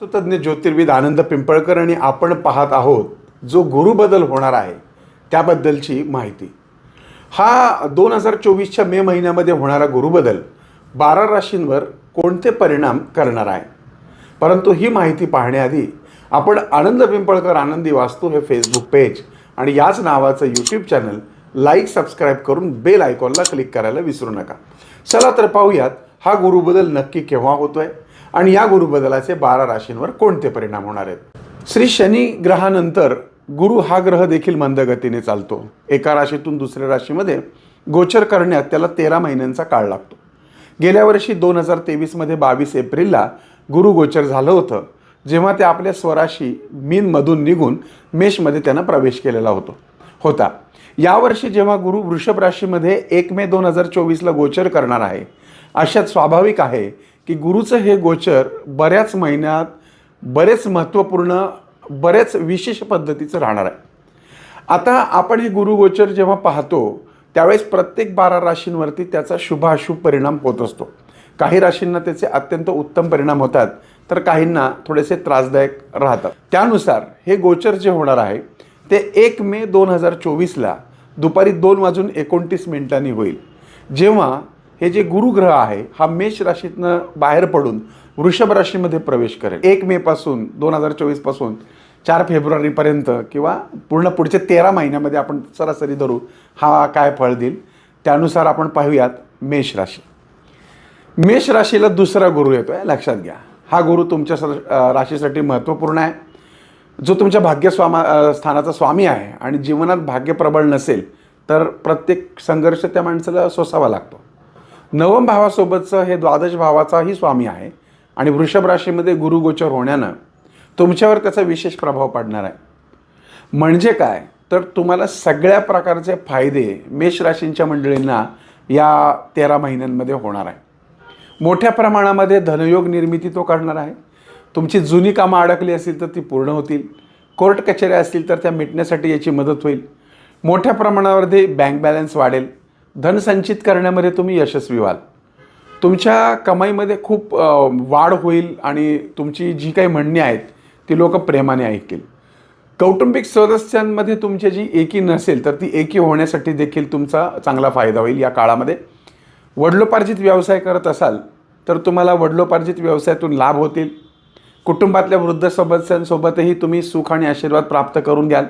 तज्ज्ञ ज्योतिर्विद आनंद पिंपळकर आणि आपण पाहत आहोत जो गुरुबदल होणार आहे त्याबद्दलची माहिती. हा दोन हजार चोवीसच्या मे महिन्यामध्ये होणारा गुरुबदल बारा राशींवर कोणते परिणाम करणार आहे? परंतु ही माहिती पाहण्याआधी आपण आनंद पिंपळकर आनंदी वास्तू हे फेसबुक पेज आणि याच नावाचं यूट्यूब चॅनल लाईक सबस्क्राईब करून बेल आयकॉनला क्लिक करायला विसरू नका. चला तर पाहूयात हा गुरुबदल नक्की केव्हा होतो आहे आणि या गुरुबदलाचे बारा राशींवर कोणते परिणाम होणार आहेत? श्री शनी ग्रहानंतर गुरु हा ग्रह देखील मंदगतीने चालतो. एका राशीतून दुसऱ्या राशीमध्ये गोचर करण्यात त्याला तेरा महिन्यांचा काळ लागतो. गेल्या वर्षी दोन हजार तेवीसमध्ये बावीस एप्रिलला गुरु गोचर झालं होतं जेव्हा ते आपल्या स्वराशी मीनमधून निघून मेषमध्ये त्यांना प्रवेश केलेला होतो. होता. यावर्षी जेव्हा गुरु वृषभ राशीमध्ये एक मे दोन हजार चोवीसला गोचर करणार आहे अशात स्वाभाविक आहे की गुरुचं हे गोचर बऱ्याच महिन्यात बरेच महत्त्वपूर्ण बरेच विशेष पद्धतीचं राहणार आहे. आता आपण हे गुरुगोचर जेव्हा पाहतो त्यावेळेस प्रत्येक बारा राशींवरती त्याचा शुभाशुभ परिणाम होत असतो. काही राशींना त्याचे अत्यंत उत्तम परिणाम होतात तर काहींना थोडेसे त्रासदायक राहतात. त्यानुसार हे गोचर जे होणार आहे ते एक मे दोन हजार चोवीसला दुपारी दोन वाजून एकोणतीस मिनिटांनी होईल. जेव्हा हे जे गुरुग्रह आहे हा मेष राशीतनं बाहेर पडून वृषभ राशीमध्ये प्रवेश करेल. एक मे पासून दोन हजार चोवीसपासून चार फेब्रुवारीपर्यंत किंवा पूर्ण पुढच्या तेरा महिन्यामध्ये आपण सरासरी धरू हा काय फळ देईल? त्यानुसार आपण पाहूयात मेष राशी. मेष राशीला दुसरा गुरु येतो आहे लक्षात घ्या. हा गुरु तुमच्या स राशीसाठी महत्त्वपूर्ण आहे. जो तुमच्या भाग्यस्वामा स्थानाचा स्वामी आहे आणि जीवनात भाग्य प्रबळ नसेल तर प्रत्येक संघर्ष त्या माणसाला सोसावा लागतो. नवम भावासोबतचं हे द्वादश भावाचाही स्वामी आहे. आणि वृषभ राशीमध्ये गुरुगोचर होण्यानं तुमच्यावर त्याचा विशेष प्रभाव पडणार आहे. म्हणजे काय? तर तुम्हाला सगळ्या प्रकारचे फायदे मेष राशींच्या मंडळींना या तेरा महिन्यांमध्ये होणार आहे. मोठ्या प्रमाणामध्ये धनयोग निर्मिती तो करणार आहे. तुमची जुनी कामं अडकली असतील तर ती पूर्ण होतील. कोर्ट कचेऱ्या असतील तर त्या मिटण्यासाठी याची मदत होईल. मोठ्या प्रमाणावरती बँक बॅलन्स वाढेल. धन संचित करण्यामध्ये तुम्ही यशस्वी व्हाल. तुमच्या कमाईमध्ये खूप वाढ होईल आणि तुमची जी काही म्हणणी आहेत ती लोक प्रेमाने ऐकतील. कौटुंबिक सदस्यांमध्ये तुमची जी एकी नसेल तर ती एकी होण्यासाठी देखील तुमचा चांगला फायदा होईल या काळामध्ये. वडिलोपार्जित व्यवसाय करत असाल तर तुम्हाला वडिलोपार्जित व्यवसायातून लाभ होतील. कुटुंबातल्या वृद्ध सदस्यांसोबतही तुम्ही सुख आणि आशीर्वाद प्राप्त करून घ्याल.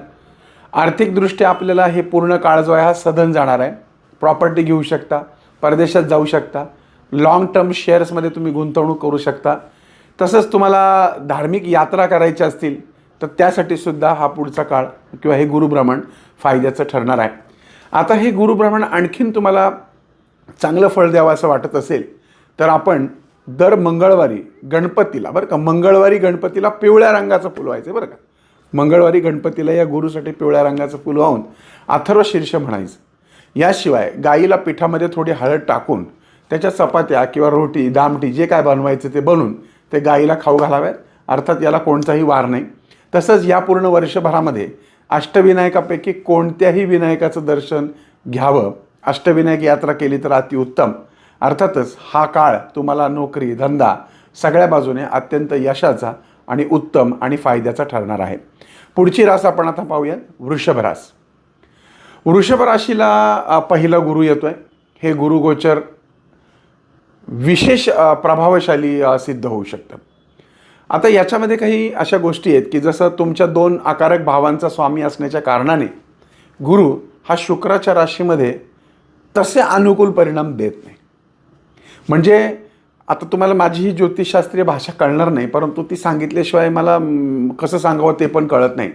आर्थिकदृष्ट्या आपल्याला हे पूर्ण काळ जो आहे हा सधन जाणार आहे. प्रॉपर्टी घेऊ शकता परदेशात जाऊ शकता लाँग टर्म शेअर्समध्ये तुम्ही गुंतवणूक करू शकता. तसंच तुम्हाला धार्मिक यात्रा करायच्या असतील तर त्यासाठी सुद्धा हा पुढचा काळ किंवा हे गुरुभ्रमण फायद्याचं ठरणार आहे. आता हे गुरुभ्रमण आणखीन तुम्हाला चांगलं फळ द्यावं असं वाटत असेल तर आपण दर मंगळवारी गणपतीला बरं का मंगळवारी गणपतीला पिवळ्या रंगाचं फुल व्हायचं बरं का. मंगळवारी गणपतीला या गुरुसाठी पिवळ्या रंगाचं फुल वाहून अथर्व शीर्ष म्हणायचं. याशिवाय गाईला पिठामध्ये थोडी हळद टाकून त्याच्या चपात्या किंवा रोटी दामटी जे काय बनवायचं ते बनवून ते गाईला खाऊ घालाव्यात. अर्थात याला कोणताही वार नाही. तसंच या पूर्ण वर्षभरामध्ये अष्टविनायकापैकी कोणत्याही विनायकाचं दर्शन घ्यावं. अष्टविनायक यात्रा केली तर अतिउत्तम अर्थातच हा काळ तुम्हाला नोकरी धंदा सगळ्या बाजूने अत्यंत यशाचा आणि उत्तम आणि फायद्याचा ठरणार आहे. पुढची रास आपण आता पाहूयात वृषभ रास. वृषभ राशीला पहिला गुरु आहे हे गुरुगोचर विशेष प्रभावशाली सिद्ध होऊ शकतं. आता याच्यामध्ये काही अशा गोष्टी आहेत की जसं तुमच्या दोन आकारक भावांचा स्वामी असण्याच्या कारणाने गुरु हा शुक्राच्या राशीमध्ये तसे अनुकूल परिणाम देत नाही. म्हणजे आता तुम्हाला माझी ही ज्योतिषशास्त्रीय भाषा कळणार नाही परंतु ती सांगितल्याशिवाय मला कसं सांगावं ते पण कळत नाही.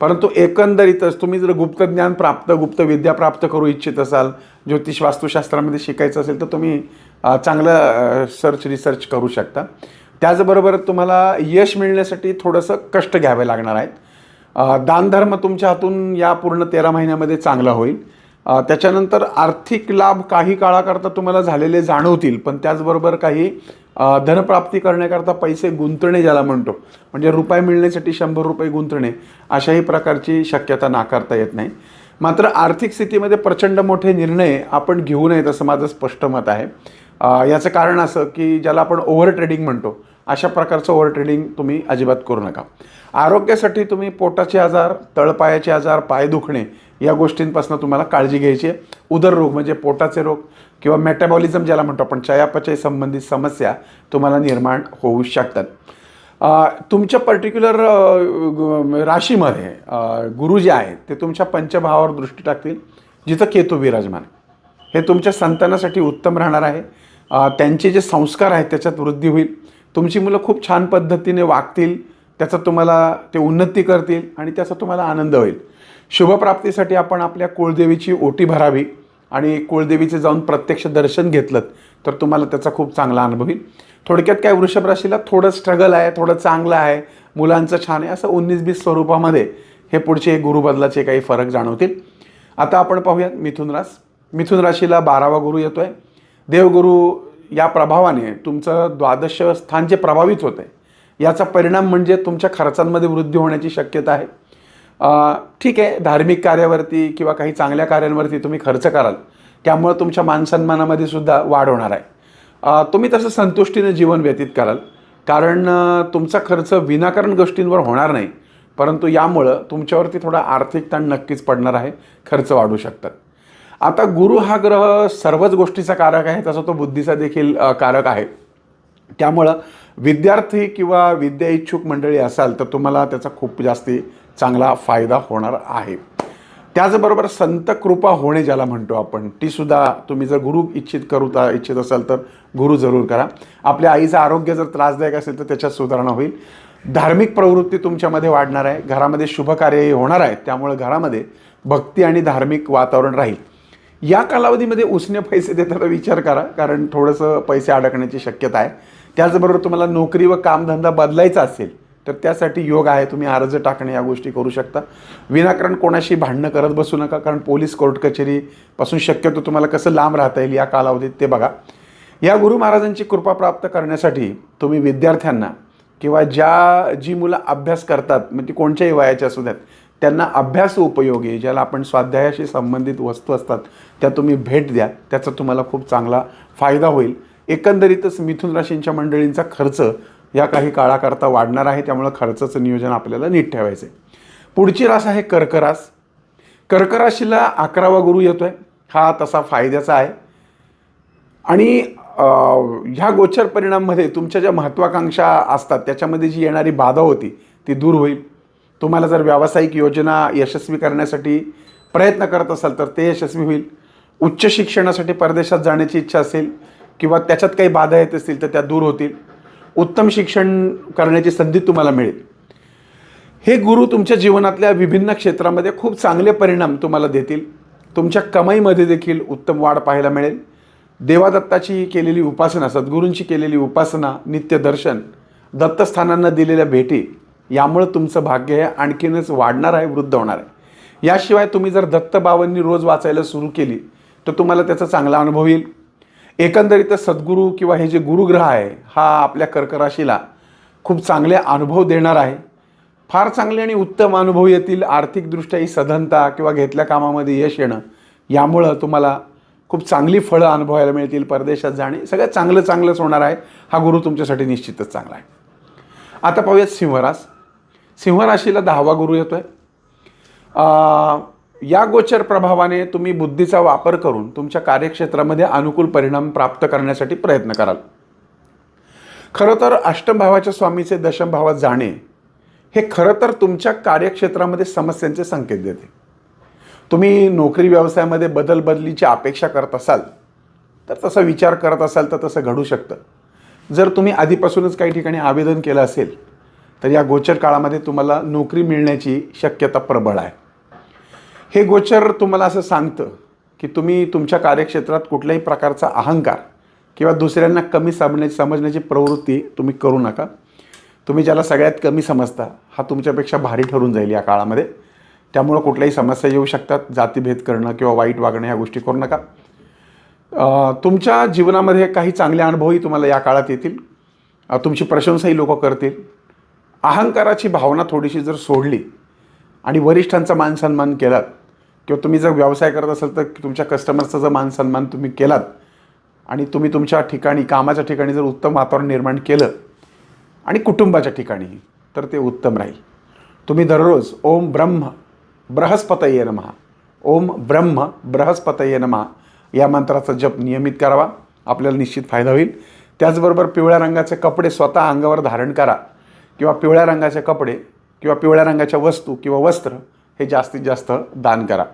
परंतु एकंदरीतच तुम्ही जर गुप्त ज्ञान प्राप्त गुप्त विद्या प्राप्त करू इच्छित असाल ज्योतिष वास्तुशास्त्रामध्ये शिकायचं असेल तर तुम्ही चांगलं सर्च रिसर्च करू शकता. त्याचबरोबर तुम्हाला यश मिळण्यासाठी थोडंसं कष्ट घ्यावे लागणार आहेत. दानधर्म तुमच्या हातून या पूर्ण तेरा महिन्यामध्ये चांगला होईल. त्याच्यानंतर आर्थिक लाभ काही काळाकरता तुम्हाला झालेले जाणवतील पण त्याचबरोबर काही धनप्राप्ती करण्याकरता पैसे गुंतणे ज्याला म्हणतो म्हणजे रुपये मिळण्यासाठी शंभर रुपये गुंतणे अशाही प्रकारची शक्यता नाकारता येत नाही. मात्र आर्थिक स्थितीमध्ये प्रचंड मोठे निर्णय आपण घेऊ नयेत असं माझं स्पष्ट मत आहे. याचं कारण असं की ज्याला आपण ओव्हर ट्रेडिंग म्हणतो अशा प्रकारचं ओव्हर ट्रेडिंग तुम्ही अजिबात करू नका. आरोग्यासाठी तुम्ही पोटाचे आजार तळपायाचे आजार पाय दुखणे या गोष्टींपासून तुम्हाला काळजी घ्यायची आहे. उदररोग म्हणजे पोटाचे रोग किंवा मेटाबॉलिझम ज्याला म्हणतो आपण चयापचय संबंधित समस्या तुम्हाला निर्माण होऊ शकतात. तुमच्या पर्टिक्युलर राशीमध्ये गुरु जे आहेत ते तुमच्या पंचभावावर दृष्टी टाकतील जिथं केतू विराजमान हे तुमच्या संतानासाठी उत्तम राहणार आहे. त्यांचे जे संस्कार आहेत त्याच्यात वृद्धी होईल. तुमची मुलं खूप छान पद्धतीने वागतील त्याचा तुम्हाला ते उन्नती करतील आणि त्याचा तुम्हाला आनंद होईल. शुभप्राप्तीसाठी आपण आपल्या कुळदेवीची ओटी भरावी आणि कुळदेवीचे जाऊन प्रत्यक्ष दर्शन घेतलं तर तुम्हाला त्याचा खूप चांगला अनुभव येईल थोडक्यात काय वृषभ राशीला थोडं स्ट्रगल आहे थोडं चांगलं आहे मुलांचं छान आहे असं उन्नीस बीस स्वरूपामध्ये हे पुढचे गुरुबदलाचे काही फरक जाणवतील. आता आपण पाहूयात मिथुन रास. मिथुन राशीला बारावा गुरु येतो आहे देवगुरू या प्रभावाने तुमचं द्वादश स्थान जे प्रभावित होतं आहे याचा परिणाम म्हणजे तुमच्या खर्चांमध्ये वृद्धी होण्याची शक्यता आहे. ठीक आहे धार्मिक कार्यावरती किंवा काही चांगल्या कार्यांवरती तुम्ही खर्च कराल. त्यामुळं तुमच्या मानसन्मानामध्ये सुद्धा वाढ होणार आहे. तुम्ही तसं संतुष्टीने जीवन व्यतीत कराल. कारण तुमचा खर्च विनाकारण गोष्टींवर होणार नाही. परंतु यामुळं तुमच्यावरती थोडा आर्थिक ताण नक्कीच पडणार आहे. खर्च वाढू शकतात. आता गुरु हा ग्रह सर्वच गोष्टीचा कारक आहे तसा तो बुद्धीचा देखील कारक आहे. त्यामुळं विद्यार्थी किंवा विद्या इच्छुक मंडळी असाल तर तुम्हाला त्याचा खूप जास्ती चांगला फायदा होणार आहे. त्याचबरोबर संत कृपा होणे ज्याला म्हणतो आपण ती सुद्धा तुम्ही जर गुरु इच्छित करू इच्छित असाल तर गुरु जरूर करा. आपल्या आईचं आरोग्य जर त्रासदायक असेल तर त्याच्यात सुधारणा होईल. धार्मिक प्रवृत्ती तुमच्यामध्ये वाढणार आहे. घरामध्ये शुभकार्यही होणार आहे. त्यामुळे घरामध्ये भक्ती आणि धार्मिक वातावरण राहील. या कालावधीमध्ये उसने पैसे देताना विचार करा कारण थोडंसं पैसे अडकण्याची शक्यता आहे. त्याचबरोबर तुम्हाला नोकरी व कामधंदा बदलायचा असेल तर त्यासाठी योग आहे. तुम्ही अर्ज टाकणे या गोष्टी करू शकता. विनाकारण कोणाशी भांडणं करत बसू नका कारण पोलीस कोर्ट कचेरीपासून शक्यतो तुम्हाला कसं लांब राहता येईल या कालावधीत ते बघा. या गुरु महाराजांची कृपा प्राप्त करण्यासाठी तुम्ही विद्यार्थ्यांना किंवा ज्या जी मुलं अभ्यास करतात म्हणजे कोणत्याही वयाच्या असू द्यात त्यांना अभ्यास उपयोगी ज्याला आपण स्वाध्यायाशी संबंधित वस्तू असतात त्या तुम्ही भेट द्या. त्याचा तुम्हाला खूप चांगला फायदा होईल. एकंदरीतच मिथुन राशींच्या मंडळींचा खर्च या काही काळाकरता वाढणार आहे त्यामुळं खर्चाचं नियोजन आपल्याला नीट ठेवायचं आहे. पुढची रास आहे कर्करास. कर्कराशीला अकरावा गुरु येतो आहे हा तसा फायद्याचा आहे. आणि ह्या गोचर परिणाममध्ये तुमच्या ज्या महत्त्वाकांक्षा असतात त्याच्यामध्ये जी येणारी बाधा होती ती दूर होईल. तुम्हाला जर व्यावसायिक योजना यशस्वी करण्यासाठी प्रयत्न करत असाल तर ते यशस्वी होईल. उच्च शिक्षणासाठी परदेशात जाण्याची इच्छा असेल किंवा त्याच्यात काही बाधा येत असतील तर त्या दूर होतील. उत्तम शिक्षण करण्याची संधी तुम्हाला मिळेल. हे गुरु तुमच्या जीवनातल्या विभिन्न क्षेत्रामध्ये खूप चांगले परिणाम तुम्हाला देतील. तुमच्या कमाईमध्ये देखील उत्तम वाढ पाहायला मिळेल. देवादत्ताची केलेली उपासना सद्गुरूंची केलेली उपासना नित्यदर्शन दत्तस्थानांना दिलेल्या भेटी यामुळं तुमचं भाग्य हे आणखीनच वाढणार आहे वृद्ध होणार आहे. याशिवाय तुम्ही जर दत्तबावांनी रोज वाचायला सुरू केली तर तुम्हाला त्याचा चांगला अनुभव येईल. एकंदरीतच सद्गुरू किंवा हे जे गुरुग्रह आहे हा आपल्या कर्कराशीला खूप चांगले अनुभव देणार आहे. फार चांगले आणि उत्तम अनुभव येतील आर्थिकदृष्ट्या ही सधनता किंवा घेतल्या कामामध्ये यश येणं यामुळं तुम्हाला खूप चांगली फळं अनुभवायला मिळतील परदेशात जाणे सगळ्यात चांगलं चांगलंच होणार आहे हा गुरु तुमच्यासाठी निश्चितच चांगला आहे. आता पाहूयात सिंहरास. सिंहराशीला दहावा गुरु येतो आहे या गोचर प्रभावाने तुम्ही बुद्धीचा वापर करून तुमच्या कार्यक्षेत्रामध्ये अनुकूल परिणाम प्राप्त करण्यासाठी प्रयत्न कराल. खरं तर अष्टम भावाच्या स्वामीचे दशम भावात जाणे हे खरं तर तुमच्या कार्यक्षेत्रामध्ये समस्यांचे संकेत देते. तुम्ही नोकरी व्यवसायामध्ये बदल बदलीची अपेक्षा करत असाल तर तसा विचार करत असाल तर तसं घडू शकतं. जर तुम्ही आधीपासूनच काही ठिकाणी आवेदन केलं असेल तर या गोचर काळामध्ये तुम्हाला नोकरी मिळण्याची शक्यता प्रबळ आहे. हे गोचर तुम्हाला असं सांगतं की तुम्ही तुमच्या कार्यक्षेत्रात कुठल्याही प्रकारचा अहंकार किंवा दुसऱ्यांना कमी समजण्याची समजण्याची प्रवृत्ती तुम्ही करू नका. तुम्ही ज्याला सगळ्यात कमी समजता हा तुमच्यापेक्षा भारी ठरून जाईल या काळामध्ये. त्यामुळं कुठल्याही समस्या येऊ शकतात. जातीभेद करणं किंवा वाईट वागणं ह्या गोष्टी करू नका. तुमच्या जीवनामध्ये काही चांगले अनुभवही तुम्हाला या काळात येतील. तुमची प्रशंसाही लोक करतील. अहंकाराची भावना थोडीशी जर सोडली आणि वरिष्ठांचा मान सन्मान केलात. किंवा तुम्ही जर व्यवसाय करत असाल तर तुमच्या कस्टमर्सचा जर मान सन्मान तुम्ही केलात आणि तुम्ही तुमच्या ठिकाणी कामाच्या ठिकाणी जर उत्तम वातावरण निर्माण केलं आणि कुटुंबाच्या ठिकाणी तर ते उत्तम राहील. तुम्ही दररोज ओम ब्रह्म बृहस्पतये नमहा ओम ब्रह्म बृहस्पतये नमहा या मंत्राचा जप नियमित करावा. आपल्याला निश्चित फायदा होईल. त्याचबरोबर पिवळ्या रंगाचे कपडे स्वतः अंगावर धारण करा. किंवा पिवळ्या रंगाचे कपडे किंवा पिवळ्या रंगाच्या वस्तू किंवा वस्त्र हे जास्तीत जास्त दान करा.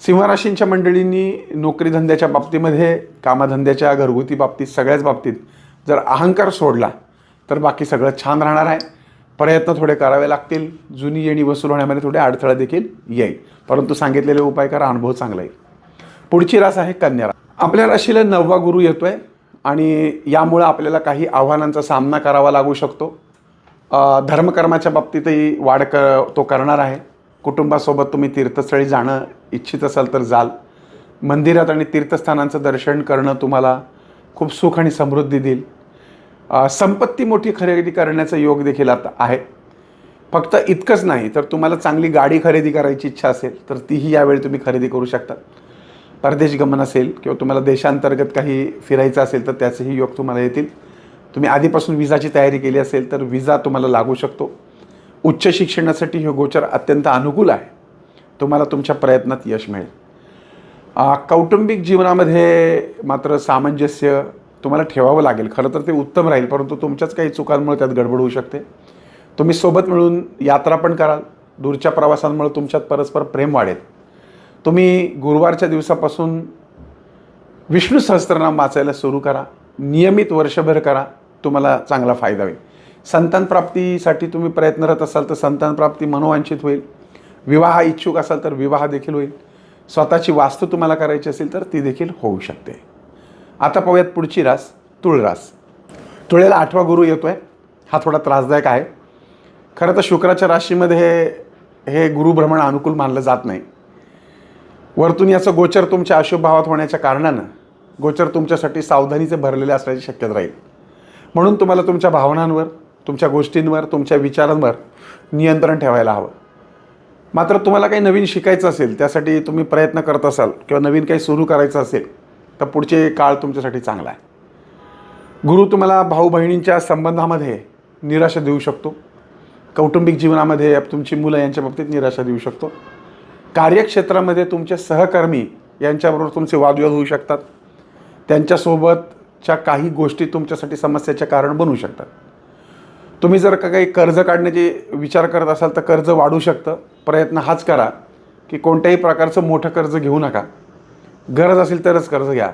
सिंहराशींच्या मंडळींनी नोकरीधंद्याच्या बाबतीमध्ये कामधंद्याच्या घरगुती बाबतीत सगळ्याच बाबतीत जर अहंकार सोडला तर बाकी सगळं छान राहणार आहे. प्रयत्न थोडे करावे लागतील. जुनी येणी वसूल होण्यामध्ये थोडे अडथळा देखील येईल. परंतु सांगितलेले उपाय करा अनुभव चांगला येईल. पुढची रास आहे कन्या रास. आपल्या राशीला नववा गुरु येतोय आणि यामुळं आपल्याला काही आव्हानांचा सामना करावा लागू शकतो. धर्मकर्माच्या बाबतीतही वाढ क तो करणार आहे. कुटुंबासोबत तुम्ही तीर्थस्थळी जाणं इच्छित असाल तर जाल. मंदिरात आणि तीर्थस्थानांचं दर्शन करणं तुम्हाला खूप सुख आणि समृद्धी देईल. संपत्ती मोठी खरेदी करण्याचा योग देखील आता आहे. फक्त इतकंच नाही तर तुम्हाला चांगली गाडी खरेदी करायची इच्छा असेल तर तीही यावेळी तुम्ही खरेदी करू शकता. परदेश गमन असेल किंवा तुम्हाला देशांतर्गत काही फिरायचं असेल तर त्याचेही योग तुम्हाला येतील. तुम्ही आधीपासून विजाची तयारी केली असेल तर विजा तुम्हाला लागू शकतो. उच्च शिक्षणासाठी हे गोचर अत्यंत अनुकूल आहे. तुम्हाला तुमच्या प्रयत्नात यश मिळेल. कौटुंबिक जीवनामध्ये मात्र सामंजस्य तुम्हाला ठेवावं लागेल. खरं तर ते उत्तम राहील परंतु तुमच्याच काही चुकांमुळे त्यात गडबड होऊ शकते. तुम्ही सोबत मिळून यात्रा पण कराल. दूरच्या प्रवासांमुळे तुमच्यात परस्पर प्रेम वाढेल. तुम्ही गुरुवारच्या दिवसापासून विष्णू सहस्त्रनाम वाचायला सुरू करा. नियमित वर्षभर करा. तुम्हाला चांगला फायदा होईल. संतानप्राप्तीसाठी तुम्ही प्रयत्नरत असाल तर संतानप्राप्ती मनोवांछित होईल. विवाह इच्छुक असाल तर विवाह देखील होईल. स्वतःची वास्तू तुम्हाला करायची असेल तर ती देखील होऊ शकते. आता पाहूयात पुढची रास तुळरास. तुळेला आठवा गुरु येतो आहे हा थोडा त्रासदायक आहे. खरं तर शुक्राच्या राशीमध्ये हे हे गुरुभ्रमण अनुकूल मानलं जात नाही. वरतून याचं गोचर तुमच्या अशुभ भावात होण्याच्या कारणानं गोचर तुमच्यासाठी सावधानीचे भरलेले असण्याची शक्यता राहील. म्हणून तुम्हाला तुमच्या भावनांवर तुमच्या गोष्टींवर तुमच्या विचारांवर नियंत्रण ठेवायला हवं. मात्र तुम्हाला काही नवीन शिकायचं असेल त्यासाठी तुम्ही प्रयत्न करत असाल किंवा नवीन काही सुरू करायचं असेल तर पुढचे काळ तुमच्यासाठी चांगला आहे. गुरु तुम्हाला भाऊ बहिणींच्या संबंधामध्ये निराशा देऊ शकतो. कौटुंबिक जीवनामध्ये तुमची मुलं यांच्या बाबतीत निराशा देऊ शकतो. कार्यक्षेत्रामध्ये तुमचे सहकर्मी यांच्याबरोबर तुमचे वादविवाद होऊ शकतात. त्यांच्यासोबत च्या काही गोष्टी तुमच्यासाठी समस्याचे कारण बनू शकतात. तुम्ही जर का काही कर्ज काढण्याचे विचार करत असाल तर कर्ज वाढू शकतं. प्रयत्न हाच करा की कोणत्याही प्रकारचं मोठं कर्ज घेऊ नका. गरज असेल तरच कर्ज घ्या.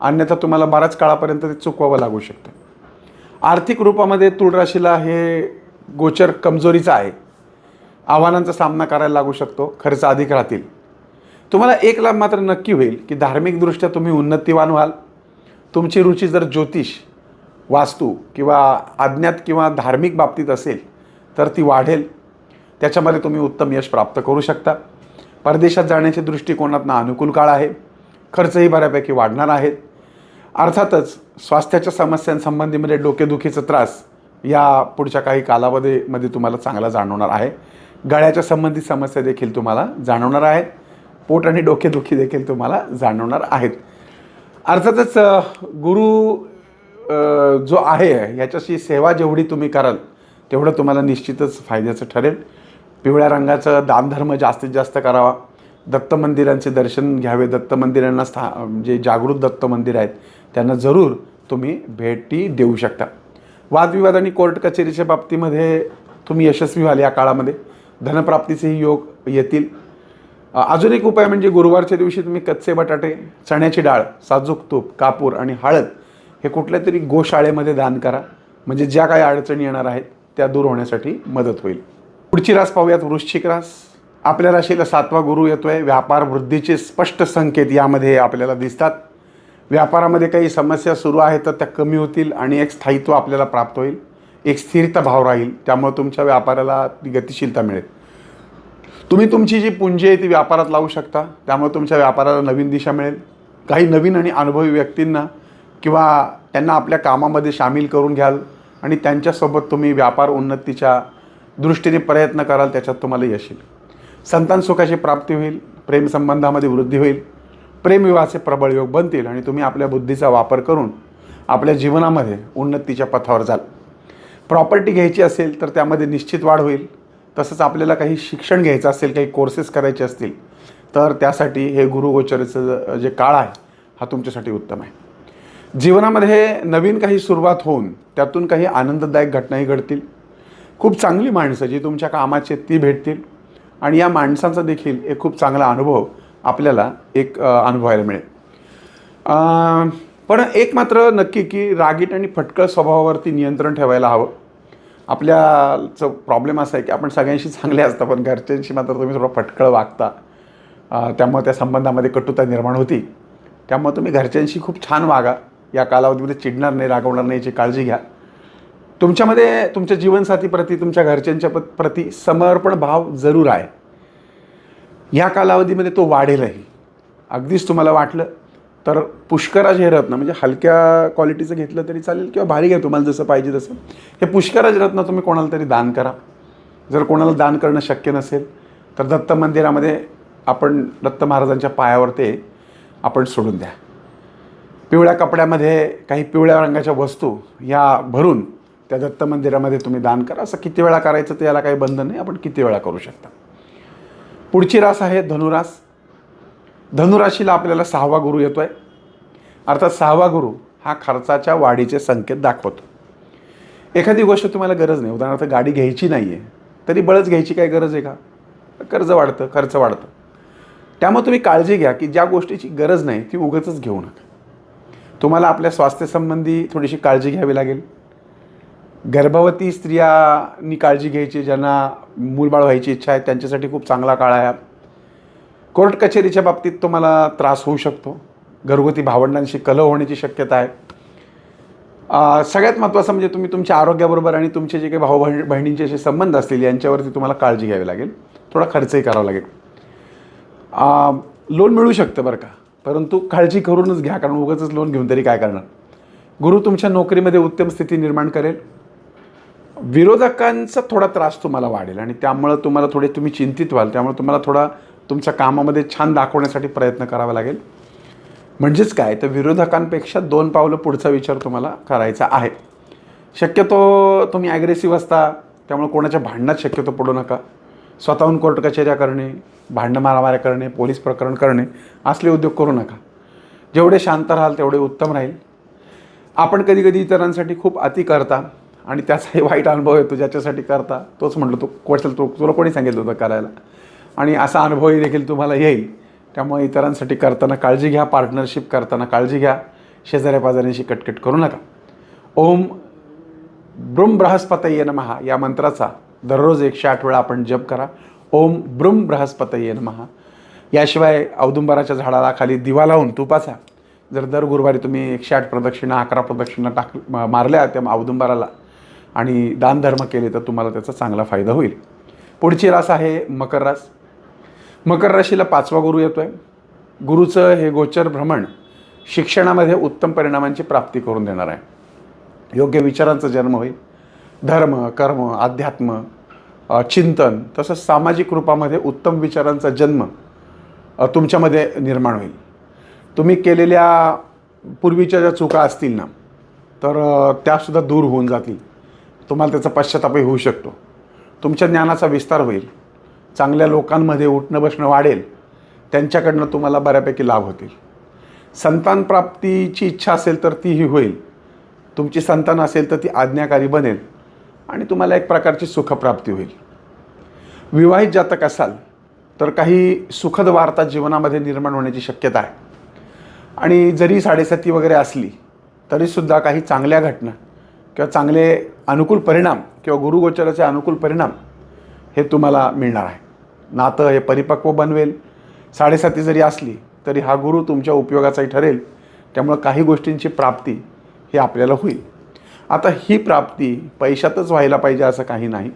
अन्यथा तुम्हाला बऱ्याच काळापर्यंत ते चुकवावं लागू शकतं. आर्थिक रूपामध्ये तुळ राशीला हे गोचर कमजोरीचं आहे. आव्हानांचा सामना करायला लागू शकतो. खर्च अधिक राहतील. तुम्हाला एक लाभ मात्र नक्की होईल की धार्मिकदृष्ट्या तुम्ही उन्नतीवान व्हाल. तुमची रुची जर ज्योतिष वास्तू किंवा अज्ञात किंवा धार्मिक बाबतीत असेल तर ती वाढेल. त्याच्यामध्ये तुम्ही उत्तम यश प्राप्त करू शकता. परदेशात जाण्याच्या दृष्टिकोनातनं अनुकूल काळ आहे. खर्चही बऱ्यापैकी वाढणार आहेत. अर्थातच स्वास्थ्याच्या समस्यांसंबंधीमध्ये डोकेदुखीचा त्रास या पुढच्या काही कालावधीमध्ये तुम्हाला चांगला जाणवणार आहे. गळ्याच्या संबंधित समस्या देखील तुम्हाला जाणवणार आहेत. पोट आणि डोकेदुखी देखील तुम्हाला जाणवणार आहेत. अर्थातच गुरु जो आहे ह्याच्याशी सेवा जेवढी तुम्ही कराल तेवढं तुम्हाला निश्चितच फायद्याचं ठरेल. पिवळ्या रंगाचं दानधर्म जास्तीत जास्त करावा. दत्त मंदिरांचे दर्शन घ्यावे. दत्त मंदिरांना स्था जे जागृत दत्त मंदिर आहेत त्यांना जरूर तुम्ही भेटी देऊ शकता. वादविवाद आणि कोर्ट कचेरीच्या बाबतीमध्ये तुम्ही यशस्वी व्हाल या काळामध्ये. धनप्राप्तीचेही योग येतील. अजून एक उपाय म्हणजे गुरुवारच्या दिवशी तुम्ही कच्चे बटाटे चण्याची डाळ साजूक तूप कापूर आणि हळद हे कुठल्या तरी गोशाळेमध्ये दान करा. म्हणजे ज्या काही अडचणी येणार आहेत त्या दूर होण्यासाठी मदत होईल. पुढची रास पाहूयात वृश्चिक रास. आपल्या राशीला सातवा गुरु येतोय. व्यापार वृद्धीचे स्पष्ट संकेत यामध्ये आपल्याला दिसतात. व्यापारामध्ये काही समस्या सुरू आहेत तर त्या कमी होतील आणि एक स्थायित्व आपल्याला प्राप्त होईल. एक स्थिरता भाव राहील. त्यामुळे तुमच्या व्यापाराला गतिशीलता मिळेल. तुम्ही तुमची जी पुंजी आहे ती व्यापारात लावू शकता. त्यामुळे तुमच्या व्यापाराला नवीन दिशा मिळेल. काही नवीन आणि अनुभवी व्यक्तींना किंवा त्यांना आपल्या कामामध्ये सामील करून घ्याल आणि त्यांच्यासोबत तुम्ही व्यापार उन्नतीच्या दृष्टीने प्रयत्न कराल त्याच्यात तुम्हाला यश येईल. संतान सुखाची प्राप्ती होईल प्रेमसंबंधामध्ये वृद्धी होईल प्रेमविवाहाचे प्रबळ योग बनतील आणि तुम्ही आपल्या बुद्धीचा वापर करून आपल्या जीवनामध्ये उन्नतीच्या पथावर जाल. प्रॉपर्टी घ्यायची असेल तर त्यामध्ये निश्चित वाढ होईल. तसंच आपल्याला काही शिक्षण घ्यायचं असेल काही कोर्सेस करायचे असतील तर त्यासाठी हे गुरुगोचराचं जे काळ आहे हा तुमच्यासाठी उत्तम आहे. जीवनामध्ये नवीन काही सुरुवात होऊन त्यातून काही आनंददायक घटनाही घडतील. खूप चांगली माणसं जी तुमच्या कामाची आहेत ती भेटतील आणि या माणसांचा देखील एक खूप चांगला अनुभव आपल्याला एक अनुभवायला मिळेल. पण एक मात्र नक्की की रागीट आणि फटकळ स्वभावावरती नियंत्रण ठेवायला हवं. आपल्याचं प्रॉब्लेम असा आहे की आपण सगळ्यांशी चांगले असता पण घरच्यांशी मात्र तुम्ही थोडं फटकळ वागता. त्यामुळे त्या संबंधामध्ये कटुता निर्माण होती. त्यामुळे तुम्ही घरच्यांशी खूप छान वागा. या कालावधीमध्ये चिडणार नाही रागवणार नाही याची काळजी घ्या. तुमच्यामध्ये तुमच्या जीवनसाथीप्रती तुमच्या घरच्यांच्या प- प्रती समर्पण भाव जरूर आहे. या कालावधीमध्ये तो वाढेलही. अगदीच तुम्हाला वाटलं तर पुष्कराज हे रत्न म्हणजे हलक्या क्वालिटीचं घेतलं तरी चालेल किंवा भारी घ्या तुम्हाला जसं पाहिजे तसं. हे पुष्कराज रत्न तुम्ही कोणाला तरी दान करा. जर कोणाला दान करणं शक्य नसेल तर दत्त मंदिरामध्ये आपण दत्त महाराजांच्या पायावर ते आपण सोडून द्या. पिवळ्या कपड्यामध्ये काही पिवळ्या रंगाच्या वस्तू या भरून त्या दत्त मंदिरामध्ये तुम्ही दान करा. असं किती वेळा करायचं ते याला काही बंधन नाही आपण किती वेळा करू शकता. पुढची रास आहे धनुरास. धनुराशीला आपल्याला सहावा गुरु येतो आहे अर्थात सहावा गुरु हा खर्चाच्या वाढीचे संकेत दाखवतो. एखादी गोष्ट तुम्हाला गरज नाही. उदाहरणार्थ गाडी घ्यायची नाही आहे तरी बळच घ्यायची काय गरज आहे का? कर्ज वाढतं खर्च वाढतं. त्यामुळे तुम्ही काळजी घ्या की ज्या गोष्टीची गरज नाही ती उगतच घेऊ नका. तुम्हाला आपल्या स्वास्थ्यासंबंधी थोडीशी काळजी घ्यावी लागेल. गर्भवती स्त्रियांनी काळजी घ्यायची ज्यांना मूलबाळ व्हायची इच्छा आहे त्यांच्यासाठी खूप चांगला काळ आहे. कोर्ट कचेरीच्या बाबतीत तुम्हाला त्रास होऊ शकतो. घरगुती भावंडांशी कलह होण्याची शक्यता आहे. सगळ्यात महत्त्वाचं म्हणजे तुम्ही तुमच्या आरोग्याबरोबर आणि तुमचे जे काही भाऊ बहिणी बहिणींचे जे संबंध असतील यांच्यावरती तुम्हाला काळजी घ्यावी लागेल. थोडा खर्चही करावा लागेल. लोन मिळू शकतं बरं का परंतु काळजी करूनच घ्या कारण उगाचच लोन घेऊन तरी काय करणार? गुरु तुमच्या नोकरीमध्ये उत्तम स्थिती निर्माण करेल. विरोधकांचा थोडा त्रास तुम्हाला वाढेल आणि त्यामुळं तुम्हाला थोडे तुम्ही चिंतित व्हाल त्यामुळे तुम्हाला थोडा तुमच्या कामामध्ये छान दाखवण्यासाठी प्रयत्न करावा लागेल. म्हणजेच काय? तर विरोधकांपेक्षा दोन पावलं पुढचा विचार तुम्हाला करायचा आहे. शक्यतो तुम्ही ॲग्रेसिव्ह असता त्यामुळे कोणाच्या भांडणात शक्यतो पडू नका. स्वतःहून कोर्ट कचेऱ्या करणे भांडणं मारामाऱ्या करणे पोलीस प्रकरण करणे असले उद्योग करू नका. जेवढे शांत राहाल तेवढे उत्तम राहील. आपण कधी कधी इतरांसाठी खूप अति करता आणि त्याचाही वाईट अनुभव येतो ज्याच्यासाठी करता तोच म्हटलं तो क्वेश्चन तो तुला कोणी सांगितलं होतं करायला? आणि असा अनुभवही देखील तुम्हाला येईल. त्यामुळे इतरांसाठी करताना काळजी घ्या पार्टनरशिप करताना काळजी घ्या शेजाऱ्या पाजाऱ्यांशी कटकट करू नका. ओम ब्रुम बृहस्पतये नमहा या मंत्राचा दररोज एकशे आठ वेळा आपण जप करा. ओम ब्रुम बृहस्पतये नमहा याशिवाय औदुंबराच्या झाडाला खाली दिवा लावून तुपाचा जर दर गुरुवारी तुम्ही एकशे आठ प्रदक्षिणा अकरा प्रदक्षिणा टाक मारल्या त्या औदुंबराला आणि दानधर्म केले तर तुम्हाला त्याचा चांगला फायदा होईल. पुढची रास आहे मकर रास. मकर राशीला पाचवा गुरु येतो आहे गुरुचं हे गोचर भ्रमण शिक्षणामध्ये उत्तम परिणामांची प्राप्ती करून देणार आहे. योग्य विचारांचा जन्म होईल. धर्म कर्म अध्यात्म चिंतन तसंच सामाजिक रूपामध्ये उत्तम विचारांचा जन्म तुमच्यामध्ये निर्माण होईल. तुम्ही केलेल्या पूर्वीच्या ज्या चुका असतील ना तर त्यासुद्धा दूर होऊन जातील. तुम्हाला त्याचा पश्चातापही होऊ शकतो. तुमच्या ज्ञानाचा विस्तार होईल. चांगल्या लोकांमध्ये उठणं बसणं वाढेल त्यांच्याकडनं तुम्हाला बऱ्यापैकी लाभ होतील. संतान प्राप्तीची इच्छा असेल तर तीही होईल. तुमची संतान असेल तर ती आज्ञाकारी बनेल आणि तुम्हाला एक प्रकारची सुखप्राप्ती होईल. विवाहित जातक असाल तर काही सुखद वार्ता जीवनामध्ये निर्माण होण्याची शक्यता आहे. आणि जरी साडेसाती वगैरे असली तरीसुद्धा काही चांगल्या घटना किंवा चांगले अनुकूल परिणाम किंवा गुरुगोचराचे अनुकूल परिणाम हे तुम्हाला मिळणार आहे. नातं हे परिपक्व बनवेल. साडेसाती जरी असली तरी हा गुरु तुमच्या उपयोगाचाही ठरेल. त्यामुळं काही गोष्टींची प्राप्ती ही आपल्याला होईल. आता ही प्राप्ती पैशातच व्हायला पाहिजे असं काही नाही.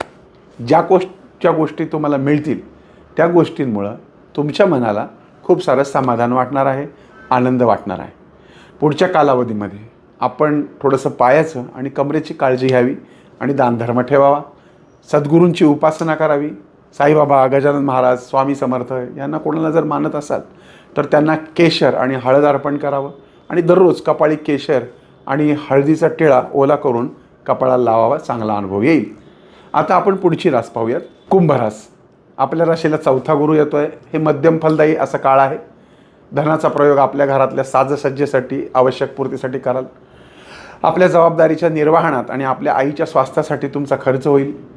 ज्या गोष्टच्या गोष्टी तुम्हाला मिळतील त्या गोष्टींमुळं तुमच्या मनाला खूप सारं समाधान वाटणार आहे आनंद वाटणार आहे. पुढच्या कालावधीमध्ये आपण थोडंसं पायाचं आणि कमरेची काळजी घ्यावी आणि दानधर्म ठेवावा. सद्गुरूंची उपासना करावी. साईबाबा गजानन महाराज स्वामी समर्थ यांना कोणाला जर मानत असाल तर त्यांना केशर आणि हळद अर्पण करावं आणि दररोज कपाळी केशर आणि हळदीचा टिळा ओला करून कपाळाला लावावा चांगला अनुभव येईल. आता आपण पुढची रास पाहूयात. कुंभरास आपल्या राशीला चौथा गुरु येतो आहे हे मध्यम फलदायी असा काळ आहे. धनाचा प्रयोग आपल्या घरातल्या साजसज्जेसाठी आवश्यक पूर्तीसाठी कराल. आपल्या जबाबदारीच्या निर्वाहणात आणि आपल्या आईच्या स्वास्थ्यासाठी तुमचा खर्च होईल.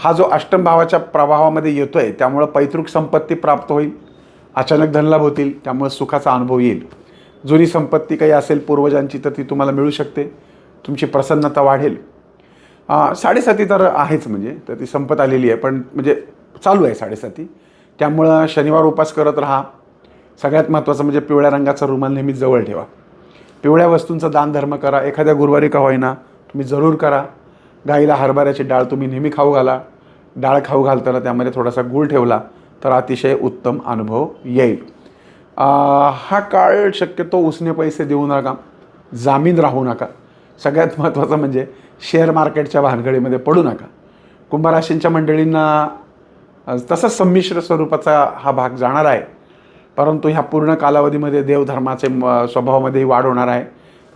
हा जो अष्टम भावाच्या प्रभावामध्ये येतो आहे त्यामुळं पैतृक संपत्ती प्राप्त होईल अचानक धनलाभ होतील त्यामुळे सुखाचा अनुभव येईल. जुनी संपत्ती काही असेल पूर्वजांची तर ती तुम्हाला मिळू शकते तुमची प्रसन्नता वाढेल. साडेसाती तर आहेच म्हणजे तर ती संपत आलेली आहे पण म्हणजे चालू आहे साडेसाती. त्यामुळं शनिवार उपास करत राहा. सगळ्यात महत्त्वाचं म्हणजे पिवळ्या रंगाचा रुमाल नेहमी जवळ ठेवा. पिवळ्या वस्तूंचा दानधर्म करा एखाद्या गुरुवारी का होईना तुम्ही जरूर करा. गाईला हरभऱ्याची डाळ तुम्ही नेहमी खाऊ घाला. डाळ खाऊ घालताना त्यामध्ये थोडासा गूळ ठेवला तर अतिशय उत्तम अनुभव येईल. हा काळ शक्यतो उसने पैसे देऊ नका जामीन राहू नका. सगळ्यात महत्त्वाचं म्हणजे शेअर मार्केटच्या भानगडीमध्ये पडू नका. कुंभराशींच्या मंडळींना अ, संमिश्र स्वरूपाचा हा भाग जाणार आहे. परंतु ह्या पूर्ण कालावधीमध्ये देवधर्माचे म- स्वभावामध्येही वाढ होणार आहे.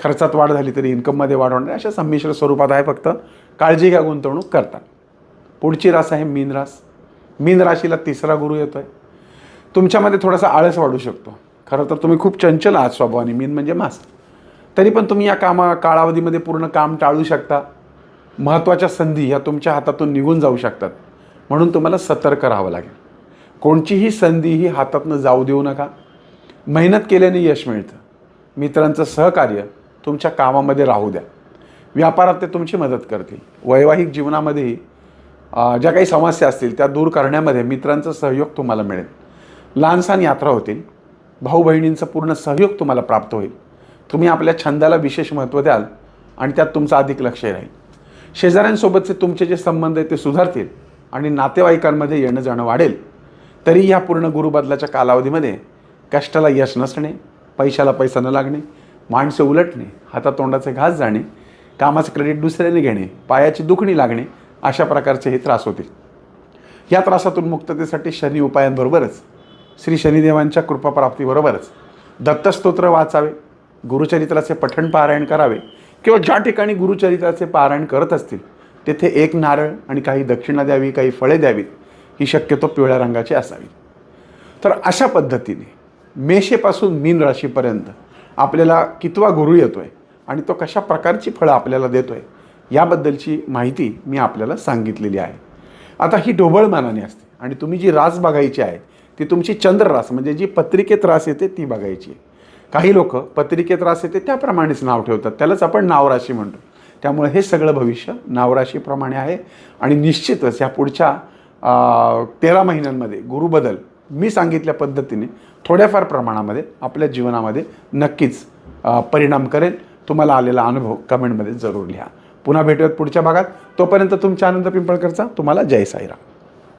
खर्चात वाढ झाली तरी इन्कममध्ये वाढ होणार आहे. अशा संमिश्र स्वरूपात आहे फक्त. काळजी घ्या गुंतवणूक करता पुढची रास आहे मीन रास. मीन राशीला तिसरा गुरु येतो आहे तुमच्यामध्ये थोडासा आळस वाढू शकतो. खरं तर तुम्ही खूप चंचल आहात स्वभावाने. मीन म्हणजे मास तरी पण तुम्ही या कामा काळावधीमध्ये पूर्ण काम टाळू शकता. महत्त्वाच्या संधी ह्या तुमच्या हातातून निघून जाऊ शकतात. म्हणून तुम्हाला सतर्क राहावं लागेल. कोणचीही संधी ही हातातनं जाऊ देऊ नका. मेहनत केल्याने यश मिळतं. मित्रांचं सहकार्य तुमच्या कामामध्ये राहू द्या. व्यापारात ते तुमची मदत करतील. वैवाहिक जीवनामध्येही ज्या काही समस्या असतील त्या दूर करण्यामध्ये मित्रांचा सहयोग तुम्हाला मिळेल. लहानसहान यात्रा होतील. भाऊ बहिणींचा पूर्ण सहयोग तुम्हाला प्राप्त होईल. तुम्ही आपल्या छंदाला विशेष महत्त्व द्याल आणि त्यात तुमचं अधिक लक्ष राहील. शेजाऱ्यांसोबतचे तुमचे जे संबंध आहेत ते सुधारतील आणि नातेवाईकांमध्ये येणं जाणं वाढेल. तरी ह्या पूर्ण गुरुबदलाच्या कालावधीमध्ये कष्टाला यश नसणे पैशाला पैसा न लागणे माणसे उलटणे हातातोंडाचे घास जाणे कामाचं क्रेडिट दुसऱ्याने घेणे पायाची दुखणी लागणे अशा प्रकारचे हे त्रास होतील. या त्रासातून मुक्ततेसाठी शनी उपायांबरोबरच श्री शनिदेवांच्या कृपाप्राप्तीबरोबरच दत्तस्तोत्र वाचावे गुरुचरित्राचे पठण पारायण करावे किंवा ज्या ठिकाणी गुरुचरित्राचे पारायण करत असतील तेथे एक नारळ आणि काही दक्षिणा द्यावी काही फळे द्यावीत ही शक्यतो पिवळ्या रंगाची असावी. तर अशा पद्धतीने मेषेपासून मीन राशीपर्यंत आपल्याला कितवा गुरु येतो आहे आणि तो कशा प्रकारची फळं आपल्याला देतो आहे याबद्दलची माहिती मी आपल्याला सांगितलेली आहे. आता ही ढोबळ मानाने असते आणि तुम्ही जी रास बघायची आहे ती तुमची चंद्र रास म्हणजे जी पत्रिकेत रास येते ती बघायची आहे. काही लोक पत्रिकेत रास येते त्याप्रमाणेच नाव ठेवतात. त्यालाच आपण नावराशी म्हणतो. त्यामुळे हे सगळं भविष्य नावराशीप्रमाणे आहे. आणि निश्चितच ह्या पुढच्या तेरा महिन्यांमध्ये गुरुबदल मी सांगितल्या पद्धतीने थोड्याफार प्रमाणामध्ये आपल्या जीवनामध्ये नक्कीच परिणाम करेल. तुम्हाला आलेला अनुभव कमेंटमध्ये जरूर लिहा. पुन्हा भेटूयात पुढच्या भागात. तोपर्यंत तुमच्या आनंद पिंपळकरचा तुम्हाला जय साईराम.